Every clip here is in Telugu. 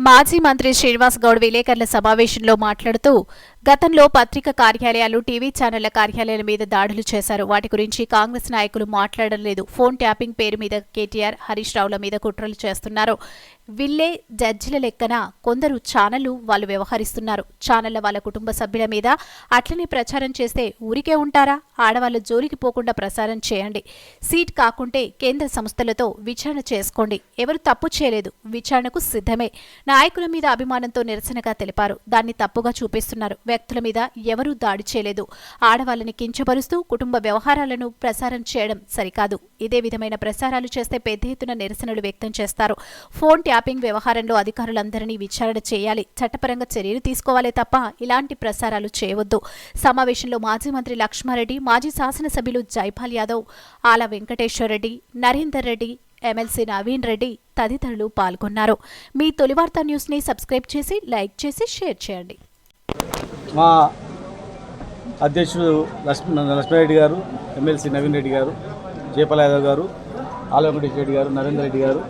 మాజీ మంత్రి శ్రీనివాస్ గౌడ్ విలేకరుల సమావేశంలో మాట్లాడుతూ గతంలో పత్రిక కార్యాలయాలు టీవీ ఛానళ్ళ కార్యాలయాల మీద దాడులు చేశారు. వాటి గురించి కాంగ్రెస్ నాయకులు మాట్లాడడం లేదు. ఫోన్ ట్యాపింగ్ పేరు మీద కేటీఆర్ హరీష్ రావుల మీద కుట్రలు చేస్తున్నారు. విల్లే జడ్జిల లెక్కన కొందరు ఛానళ్ళు వాళ్ళు వ్యవహరిస్తున్నారు. ఛానళ్ళ వాళ్ళ కుటుంబ సభ్యుల మీద అట్లనే ప్రచారం చేస్తే ఊరికే ఉంటారా? ఆడవాళ్ళ జోలికి పోకుండా ప్రసారం చేయండి. సీట్ కాకుంటే కేంద్ర సంస్థలతో విచారణ చేసుకోండి. ఎవరు తప్పు చేయలేదు. విచారణకు సిద్ధమే. నాయకుల మీద అభిమానంతో నిరసనగా తెలిపారు. దాన్ని తప్పుగా చూపిస్తున్నారు. వ్యక్తుల మీద ఎవరూ దాడి చేయలేదు. ఆడవాళ్ళని కించపరుస్తూ కుటుంబ వ్యవహారాలను ప్రసారం చేయడం సరికాదు. ఇదే విధమైన ప్రసారాలు చేస్తే పెద్ద ఎత్తున నిరసనలు వ్యక్తం చేస్తారు. ఫోన్ ట్యాపింగ్ వ్యవహారంలో అధికారులందరినీ విచారణ చేయాలి. చట్టపరంగా చర్యలు తీసుకోవాలే తప్ప ఇలాంటి ప్రసారాలు చేయవద్దు. సమావేశంలో మాజీ మంత్రి లక్ష్మారెడ్డి మాజీ శాసనసభ్యులు జైపాల్ యాదవ్ ఆల వెంకటేశ్వరరెడ్డి నరేందర్ రెడ్డి ఎమ్మెల్సీ నవీన్ రెడ్డి తదితరులు పాల్గొన్నారు. మీ తొలివార్త న్యూస్ని సబ్స్క్రైబ్ చేసి లైక్ చేసి షేర్ చేయండి. మా అధ్యక్షుడు లక్ష్మీ లక్ష్మీరెడ్డి గారు ఎమ్మెల్సీ నవీన్ రెడ్డి గారు జయపాల్ యాదవ్ గారు ఆల రెడ్డి గారు నరేందర్ రెడ్డి గారు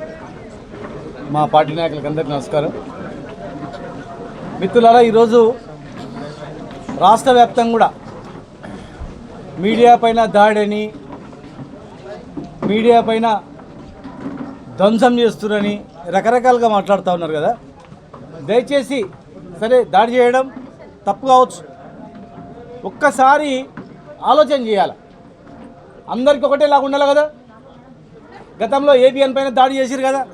మా పార్టీ నాయకులకు అందరికీ నమస్కారం. మిత్రులారా ఈరోజు రాష్ట్ర వ్యాప్తంగా కూడా మీడియా పైన దాడని మీడియా పైన ధ్వంసం చేస్తున్నారని రకరకాలుగా మాట్లాడుతూ ఉన్నారు కదా. దయచేసి సరే దాడి చేయడం తప్పు కావచ్చు. ఒక్కసారి ఆలోచన చేయాలి. అందరికీ ఒకటేలాగా ఉండాలి కదా. గతంలో ఏబిఎన్ పైన దాడి చేసిరు కదా.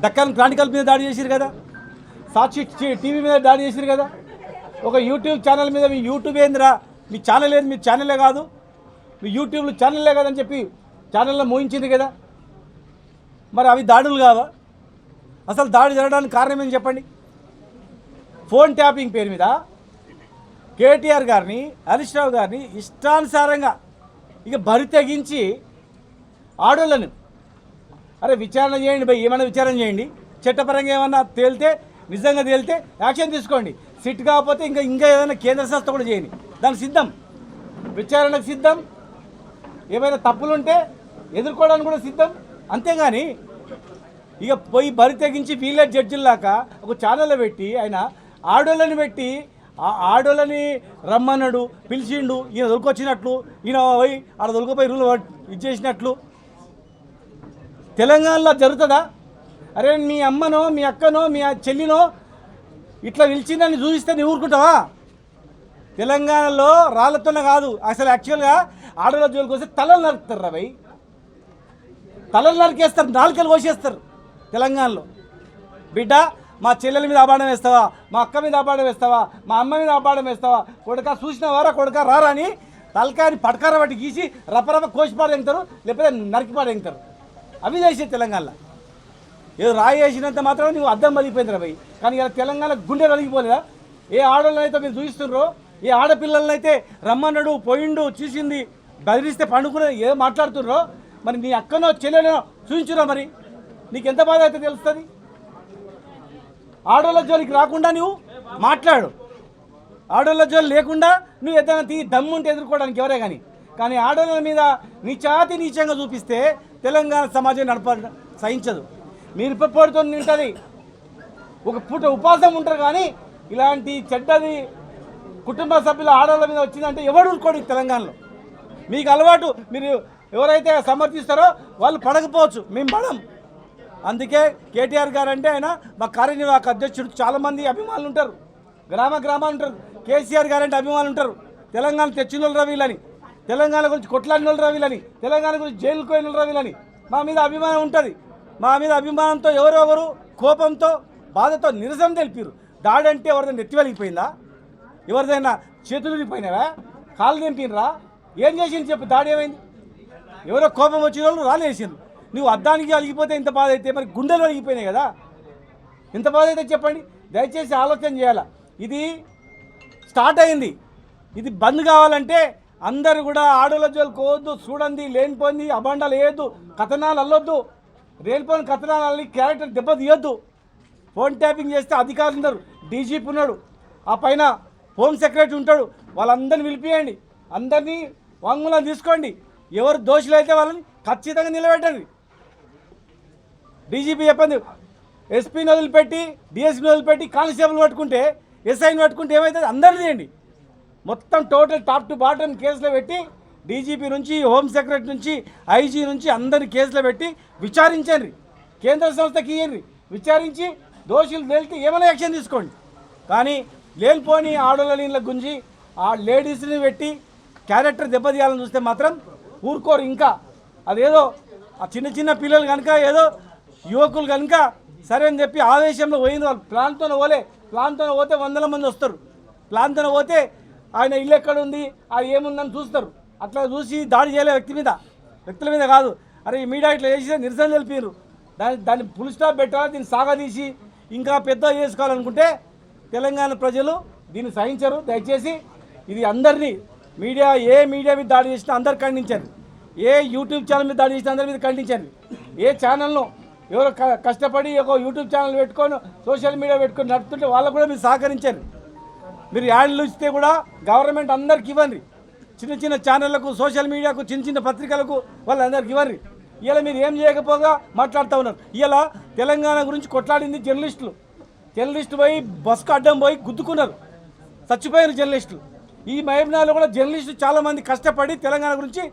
దక్కన్ క్రానికల్ మీద దాడి చేసిరు కదా. సాక్షి టీవీ మీద దాడి చేసిరు కదా. ఒక యూట్యూబ్ ఛానల్ మీద మీ యూట్యూబ్ ఏందిరా? మీ ఛానల్ ఏది? మీ ఛానలే కాదు. మీ యూట్యూబ్లో ఛానల్లే కదని చెప్పి ఛానల్లో మోయించింది కదా. మరి అవి దాడులు కావా? అసలు దాడి జరగడానికి కారణం ఏం చెప్పండి? ఫోన్ ట్యాపింగ్ పేరు మీద కేటీఆర్ గారిని హరీష్ రావు గారిని ఇష్టానుసారంగా ఇక బరి తెగించి ఆడోళ్ళను. అరే విచారణ చేయండి భయ్ ఏమైనా విచారణ చేయండి. చట్టపరంగా ఏమన్నా తేలితే నిజంగా తేలితే యాక్షన్ తీసుకోండి. సిట్ కాకపోతే ఇంకా ఇంకా ఏదైనా కేంద్ర సంస్థ కూడా చేయండి దానికి సిద్ధం. విచారణకు సిద్ధం. ఏమైనా తప్పులుంటే ఎదుర్కోవడానికి కూడా సిద్ధం. అంతేగాని ఇక పోయి బరి తెగించి వీళ్ళే జడ్జిల్లాక ఒక ఛానల్లో పెట్టి ఆయన ఆడోళ్ళని పెట్టి ఆ ఆడోళ్ళని రమ్మన్నాడు పిలిచిండు ఈయన దొరికొచ్చినట్లు ఈయన పోయి ఆడ దొరికిపోయి రూల్ ఇచ్చేసినట్లు తెలంగాణలో జరుగుతుందా? అరే మీ అమ్మనో మీ అక్కనో మీ చెల్లినో ఇట్లా పిలిచిందని చూపిస్తే నీ ఊరుకుంటావా? తెలంగాణలో రాళ్ళతోనే కాదు అసలు యాక్చువల్గా ఆడవాళ్ళ జోలికి వస్తే తలలు నరుకుతారు రా భయ్. తలలు నరికేస్తారు నాలుకలు కోసేస్తారు తెలంగాణలో. బిడ్డ మా చెల్లెల మీద అపాడం వేస్తావా? మా అక్క మీద అపాడం వేస్తావా? మా అమ్మ మీద అపాడం వేస్తావా? కొడుక చూసిన వారా కొడుక రారా అని తలకాయని పటకార పట్టి గీసి రపరప కోసి పాడెంగుతారు లేకపోతే నరికి పాడెంగుతారు అవి చేసే తెలంగాణలో. ఏదో రాయి వేసినంత మాత్రం నువ్వు అద్దం మలిగిపోయిందిరా భయ్. కానీ ఇలా తెలంగాణ గుండె కలిగిపోలేదా ఏ ఆడవాళ్ళనైతే మీరు చూపిస్తుండ్రో ఏ ఆడపిల్లలనైతే రమ్మన్నాడు పోయిండు చూసింది బదిలిస్తే పండుకునే ఏదో మాట్లాడుతుండ్రో మరి నీ అక్కనో చెల్లెనో చూపించురా మరి. నీకు ఎంత బాధ అయితే తెలుస్తుంది? ఆడోళ్ళ జోలికి రాకుండా నువ్వు మాట్లాడు. ఆడోళ్ళ జోలు లేకుండా నువ్వు ఏదైనా తీ దమ్ముంటే ఎదుర్కోవడానికి ఎవరే కానీ కానీ ఆడోళ్ళ మీద నీచాతి నీచంగా చూపిస్తే తెలంగాణ సమాజం నడప సహించదు. మీరు పొడితో ఉంటుంది ఒక పూట ఉపాసం ఉంటారు కానీ ఇలాంటి చెడ్డది కుటుంబ సభ్యుల ఆడవాళ్ళ మీద వచ్చిందంటే ఎవడు ఊరుకోడు తెలంగాణలో? మీకు అలవాటు మీరు ఎవరైతే సమర్థిస్తారో వాళ్ళు పడకపోవచ్చు. మేము పడం అందుకే కేటీఆర్ గారు అంటే ఆయన మా కార్యనిర్వాహక అధ్యక్షుడు. చాలామంది అభిమానులు ఉంటారు. గ్రామ గ్రామాలు ఉంటారు. కేసీఆర్ గారు అంటే అభిమానులు ఉంటారు. తెలంగాణ తెచ్చిన వాళ్ళు రవీలని తెలంగాణ గురించి కొట్లాడిన వాళ్ళు రవీలని తెలంగాణ గురించి జైలుకు పోయిన వాళ్ళు రవీలని మా మీద అభిమానం ఉంటుంది. మా మీద అభిమానంతో ఎవరెవరు కోపంతో బాధతో నిరసన తెలిపారు దాడి అంటే ఎవరిదైనా నెత్తి వెలిగిపోయిందా ఎవరిదైనా చేతులు విరిగిపోయినావా కాళ్ళు తెంపినరా? ఏం చేసింది చెప్పు దాడి ఏమైంది? ఎవరో కోపం వచ్చిన వాళ్ళు రాలేసారు నువ్వు అద్దానికి అలిగిపోతే ఇంత బాధ అయితే మరి గుండెలు అలిగిపోయినాయి కదా. ఎంత బాధ అయితే చెప్పండి. దయచేసి ఆలోచన చేయాలా? ఇది స్టార్ట్ అయింది. ఇది బంద్ కావాలంటే అందరు కూడా ఆడోళ్ళ కోవద్దు చూడండి లేనిపోయింది అభాండాలు వేయద్దు కథనాలు అల్లొద్దు. లేనిపోయిన కథనాలు అల్లి క్యారెక్టర్ దెబ్బ తీయొద్దు. ఫోన్ ట్యాపింగ్ చేస్తే అధికారులు ఉన్నారు. డీజీపీ ఉన్నాడు. ఆ పైన హోమ్ సెక్రటరీ ఉంటాడు. వాళ్ళందరినీ పిలిపియండి. అందరినీ వాంగ్మూలం తీసుకోండి. ఎవరు దోషులు అయితే వాళ్ళని ఖచ్చితంగా నిలబెట్టండి. డీజీపీ చెప్పింది ఎస్పీని వదిలిపెట్టి డిఎస్పీని వదిలిపెట్టి కానిస్టేబుల్ పట్టుకుంటే ఎస్ఐని పట్టుకుంటే ఏమవుతుంది అందరిది చేయండి మొత్తం టోటల్ టాప్ టు బాటమ్ కేసులో పెట్టి డీజీపీ నుంచి హోమ్ సెక్రటరీ నుంచి ఐజీ నుంచి అందరిని కేసులో పెట్టి విచారించండి. కేంద్ర సంస్థకి ఇయ్యండి. విచారించి దోషులు తేలితే ఏమైనా యాక్షన్ తీసుకోండి. కానీ లేనిపోని ఆడోళ్ళ నీళ్ళ గుంజి ఆ లేడీస్ని పెట్టి క్యారెక్టర్ దెబ్బతీయాలని చూస్తే మాత్రం ఊరుకోరు ఇంకా. అదేదో ఆ చిన్న చిన్న పిల్లలు కనుక ఏదో యువకులు కనుక సరే అని చెప్పి ఆవేశంలో పోయింది వాళ్ళు ప్లాన్తో పోలే. ప్లాన్తో పోతే వందల మంది వస్తారు. ప్లాన్తో పోతే ఆయన ఇల్లు ఎక్కడుంది? అది ఏముందని చూస్తారు. అట్లా చూసి దాడి చేయలే వ్యక్తి మీద. వ్యక్తుల మీద కాదు. అరే ఈ మీడియా ఇట్లా చేసి నిరసన తెలిపారు దాన్ని దాన్ని ఫుల్ స్టాప్ పెట్టాలి? దీన్ని సాగదీసి ఇంకా పెద్ద చేసుకోవాలనుకుంటే తెలంగాణ ప్రజలు దీన్ని సహించరు. దయచేసి ఇది అందరినీ మీడియా ఏ మీడియా మీద దాడి చేసినా అందరు ఖండించండి ఏ యూట్యూబ్ ఛానల్ మీద దాడి చేసినా అందరి మీద ఖండించండి ఏ ఛానల్ను ఎవరో క- కష్టపడి ఒక యూట్యూబ్ ఛానల్ పెట్టుకొని సోషల్ మీడియా పెట్టుకొని నడుపుతుంటే వాళ్ళకు కూడా మీరు సహకరించండి మీరు యాడ్లు ఇస్తే కూడా గవర్నమెంట్ అందరికి ఇవ్వండి చిన్న చిన్న ఛానళ్ళకు సోషల్ మీడియాకు చిన్న చిన్న పత్రికలకు వాళ్ళందరికి ఇవ్వండి ఇలా మీరు ఏం చేయకపోగా మాట్లాడుతూ ఉన్నారు. ఇలా తెలంగాణ గురించి కొట్లాడింది జర్నలిస్టులు. జర్నలిస్టు పోయి బస్కు అడ్డం పోయి గుద్దుకున్నారు. చచ్చిపోయారు జర్నలిస్టులు. ఈ మహబూబ్నాలో కూడా జర్నలిస్టులు చాలామంది కష్టపడి తెలంగాణ గురించి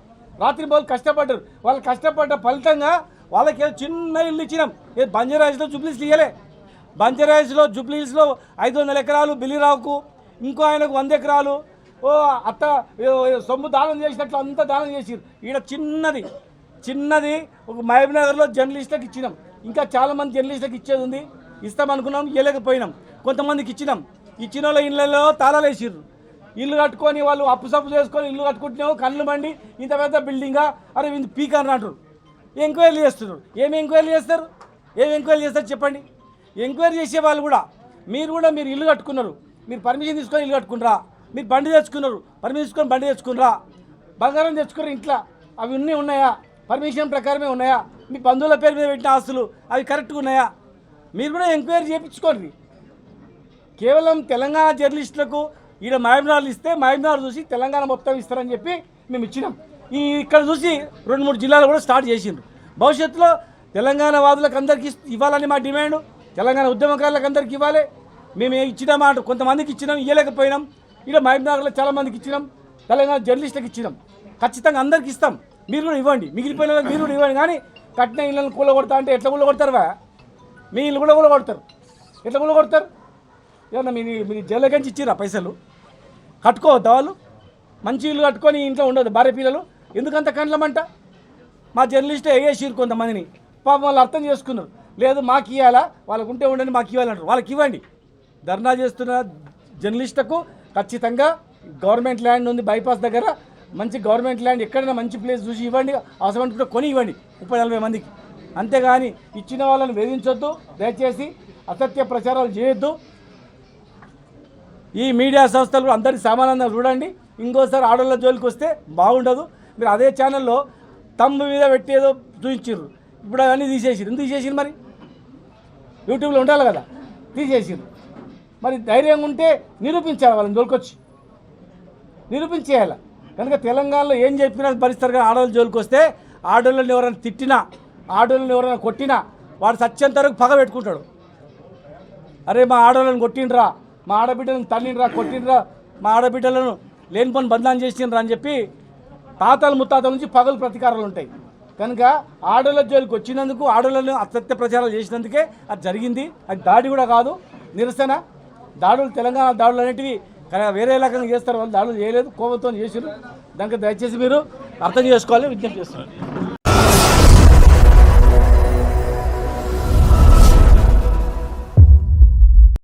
రాత్రి బోలు కష్టపడ్డారు. వాళ్ళు కష్టపడ్డ ఫలితంగా వాళ్ళకి ఏదో చిన్న ఇల్లు ఇచ్చినాం. ఏ బంజారాయిస్లో జుబ్లీస్లు ఇయ్యలే బంజారాయిస్లో జుబ్లీస్లో ఐదు వందల ఎకరాలు బిల్లిరావుకు ఇంకో ఆయనకు వంద ఎకరాలు. ఓ అత్త సొమ్ము దానం చేసినట్లు అంతా దానం చేసారు ఈడ చిన్నది చిన్నది ఒక మహబూబ్నగర్లో జర్నలిస్టులకు ఇచ్చినాం. ఇంకా చాలామంది జర్నలిస్టులకు ఇచ్చేది ఉంది. ఇస్తామనుకున్నాం ఇవ్వలేకపోయినాం కొంతమందికి ఇచ్చినాం. ఇచ్చిన వాళ్ళ ఇళ్ళలో తాళాలు వేసిర్రు ఇల్లు కట్టుకొని వాళ్ళు అప్పు సప్పు చేసుకొని ఇల్లు కట్టుకుంటున్నావు కళ్ళు మండి ఇంత పెద్ద బిల్డింగా అరే ఇంత పీక్ అని అంటారు ఎంక్వైరీ చేస్తున్నారు ఏమి ఎంక్వైరీ చేస్తారు? ఏమి ఎంక్వైరీ చేస్తారు చెప్పండి? ఎంక్వైరీ చేసే వాళ్ళు కూడా మీరు కూడా మీరు ఇల్లు కట్టుకున్నారు. మీరు పర్మిషన్ తీసుకొని ఇల్లు కట్టుకున్నారా మీరు బండి తెచ్చుకున్నారు. పర్మిషన్ తీసుకొని బండి తెచ్చుకున్నారా? బంగారం తెచ్చుకున్నారు ఇంట్లో. అవి అన్నీ ఉన్నాయా? పర్మిషన్ ప్రకారమే ఉన్నాయా? మీ బంధువుల పేరు మీద పెట్టిన ఆస్తులు అవి కరెక్ట్గా ఉన్నాయా? మీరు కూడా ఎంక్వైరీ చేయించుకోండి. కేవలం తెలంగాణ జర్నలిస్టులకు ఈడ మహబూబ్నగర్లు ఇస్తే మహబూబ్నగర్ చూసి తెలంగాణ మొత్తం ఇస్తారని చెప్పి మేము ఇచ్చినాం. ఈ ఇక్కడ చూసి రెండు మూడు జిల్లాలు కూడా స్టార్ట్ చేసిండ్రు. భవిష్యత్తులో తెలంగాణ వాదులకు అందరికీ ఇవ్వాలని మా డిమాండ్ తెలంగాణ ఉద్యమకారులకు అందరికీ ఇవ్వాలి. మేము ఇచ్చినాం ఇచ్చినా కొంతమందికి ఇచ్చినాం ఇవ్వలేకపోయినాం ఇక్కడ మహబూబ్నగర్లో చాలామందికి ఇచ్చినాం తెలంగాణ జర్నలిస్టులకు ఇచ్చినాం. ఖచ్చితంగా అందరికి ఇస్తాం. మీరు కూడా ఇవ్వండి. మిగిలిపోయిన వాళ్ళకి మీరు కూడా ఇవ్వండి. కానీ కట్టిన ఇళ్ళని కూలగొడతా అంటే ఎట్లా కూలగొడతారు మీ ఇల్లు కూడా కూలగొడతారు. ఎట్లా కూలగొడతారు? ఏమన్నా మీ మీ జైలుకంచి ఇచ్చిరా పైసలు? కట్టుకోవద్దా వాళ్ళు? మంచి ఇల్లు కట్టుకొని ఇంట్లో ఉండదు భార్య పిల్లలు. ఎందుకంత కండ్లమంట? మా జర్నలిస్టే వేసిరు కొంతమందిని. పాప వాళ్ళు అర్థం చేసుకున్నారు. లేదు మాకు ఇవ్వాలా వాళ్ళకు ఉంటే ఉండండి మాకు ఇవ్వాలంటారు. వాళ్ళకి ఇవ్వండి. ధర్నా చేస్తున్న జర్నలిస్టుకు ఖచ్చితంగా గవర్నమెంట్ ల్యాండ్ ఉంది బైపాస్ దగ్గర. మంచి గవర్నమెంట్ ల్యాండ్ ఎక్కడైనా మంచి ప్లేస్ చూసి ఇవ్వండి. అవసరం కూడా కొని ఇవ్వండి ముప్పై నలభై మందికి. అంతేగాని ఇచ్చిన వాళ్ళని వేధించొద్దు. దయచేసి అసత్య ప్రచారాలు చేయొద్దు. ఈ మీడియా సంస్థలు కూడా అందరి సమానంగా చూడండి. ఇంకోసారి ఆడోళ్ళ జోలికి వస్తే బాగుండదు. మీరు అదే ఛానల్లో తమ్ము మీద పెట్టేదో చూపించారు ఇప్పుడు అవన్నీ తీసేసారు ఎందుకు తీసేసారు మరి? యూట్యూబ్లో ఉండాలి కదా. తీసేసారు మరి ధైర్యంగా ఉంటే నిరూపించాలి వాళ్ళని జోలికొచ్చి. నిరూపించేయాలి. కనుక తెలంగాణలో ఏం చెప్పినా భరిస్తారు కానీ ఆడవాళ్ళ జోలికి వస్తే ఆడవాళ్ళని ఎవరైనా తిట్టినా ఆడవాళ్ళని ఎవరైనా కొట్టినా వాడు సత్యంత వరకు పగ పెట్టుకుంటాడు. అరే మా ఆడవాళ్ళని కొట్టిండ్రా. మా ఆడబిడ్డలను తల్లిండ్రా కొట్టినరా మా ఆడబిడ్డలను లేని పని బంధనం చేసినరా అని చెప్పి తాతల ముత్తాతల నుంచి పగలు ప్రతీకారాలు ఉంటాయి. కనుక ఆడోళ్ళ జోలికి వచ్చినందుకు ఆడోళ్ళను అత్యత్య ప్రచారాలు చేసినందుకే అది జరిగింది. అది దాడి కూడా కాదు నిరసన. దాడులు తెలంగాణ దాడులు అనేటివి వేరే రకంగా చేస్తారు వాళ్ళు దాడులు చేయలేదు కోపంతో చేసారు దానికి దయచేసి మీరు అర్థం చేసుకోవాలి విజ్ఞప్తి చేస్తున్నారు.